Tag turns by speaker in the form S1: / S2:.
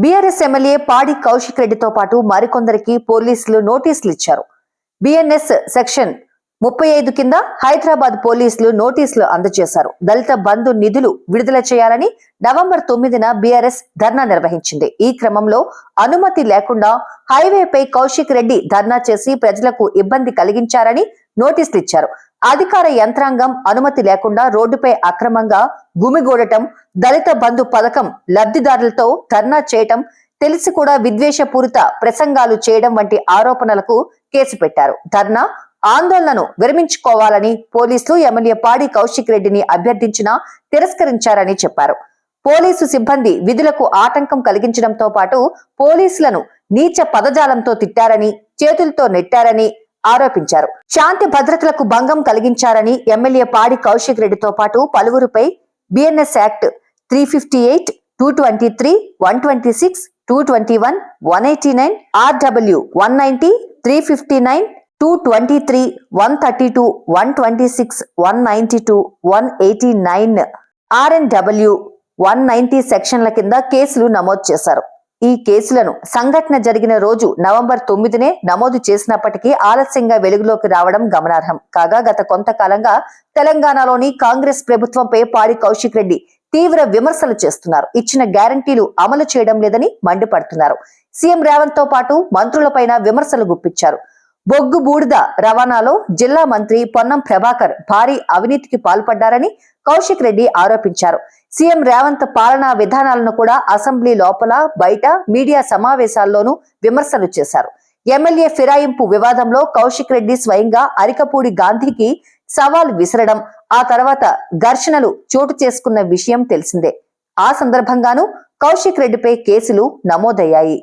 S1: BRS MLA పాడి కౌశిక్ రెడ్డితో పాటు మరికొందరికి పోలీసులు నోటీసులు ఇచ్చారు. బిఎన్ఎస్ సెక్షన్ ముప్పై ఐదు కింద హైదరాబాద్ పోలీసులు నోటీసులు అందజేశారు. దళిత బంధు నిధులు విడుదల చేయాలని నవంబర్ తొమ్మిదిన బీఆర్ఎస్ ధర్నా నిర్వహించింది. ఈ క్రమంలో అనుమతి లేకుండా హైవేపై కౌశిక్ రెడ్డి ధర్నా చేసి ప్రజలకు ఇబ్బంది కలిగించారని నోటీసులు ఇచ్చారు. అధికార యంత్రాంగం అనుమతి లేకుండా రోడ్డుపై అక్రమంగా గుమిగూడటం దళిత బంధు పథకం లబ్ధిదారులతో ధర్నా చేయటం తెలిసి కూడా విద్వేషపూరిత ప్రసంగాలు చేయడం వంటి ఆరోపణలకు కేసు పెట్టారు. ధర్నా ఆందోళనను విరమించుకోవాలని పోలీసులు ఎమ్మెల్యే పాడి కౌశిక్ రెడ్డిని అభ్యర్థించినా తిరస్కరించారని చెప్పారు. పోలీసు సిబ్బంది విధులకు ఆటంకం కలిగించడంతో పాటు పోలీసులను నీచ పదజాలంతో తిట్టారని చేతులతో నెట్టారని ఆరోపించారు. శాంతి భద్రతలకు భంగం కలిగించారని ఎమ్మెల్యే పాడి కౌశిక్ రెడ్డితో పాటు పలువురుపై BNS act three fifty eight two twenty three one twenty six two twenty one one eighty nine RW one ninety three fifty nine two twenty three one thirty two one twenty six one ninety two one eighty nine RNW one ninety సెక్షన్ల కింద కేసులు నమోదు చేశారు. ఈ కేసులను సంఘటన జరిగిన రోజు నవంబర్ తొమ్మిదినే నమోదు చేసినప్పటికీ ఆలస్యంగా వెలుగులోకి రావడం గమనార్హం. కాగా గత కొంతకాలంగా తెలంగాణలోని కాంగ్రెస్ ప్రభుత్వంపై పాడి కౌశిక్ రెడ్డి తీవ్ర విమర్శలు చేస్తున్నారు. ఇచ్చిన గ్యారంటీలు అమలు చేయడం లేదని మండిపడుతున్నారు. సీఎం రేవంత్తో పాటు మంత్రులపైన విమర్శలు గుప్పించారు. బొగ్గు బూడిద రవాణాలో జిల్లా మంత్రి పొన్నం ప్రభాకర్ భారీ అవినీతికి పాల్పడ్డారని కౌశిక్ రెడ్డి ఆరోపించారు. సీఎం రేవంత్ పాలనా విధానాలను కూడా అసెంబ్లీ లోపల బయట మీడియా సమావేశాల్లోనూ విమర్శలు చేశారు. ఎమ్మెల్యే ఫిరాయింపు వివాదంలో కౌశిక్ రెడ్డి స్వయంగా అరికపూడి గాంధీకి సవాల్ విసరడం ఆ తర్వాత ఘర్షణలు చోటు చేసుకున్న విషయం తెలిసిందే. ఆ సందర్భంగానూ కౌశిక్ రెడ్డిపై కేసులు నమోదయ్యాయి.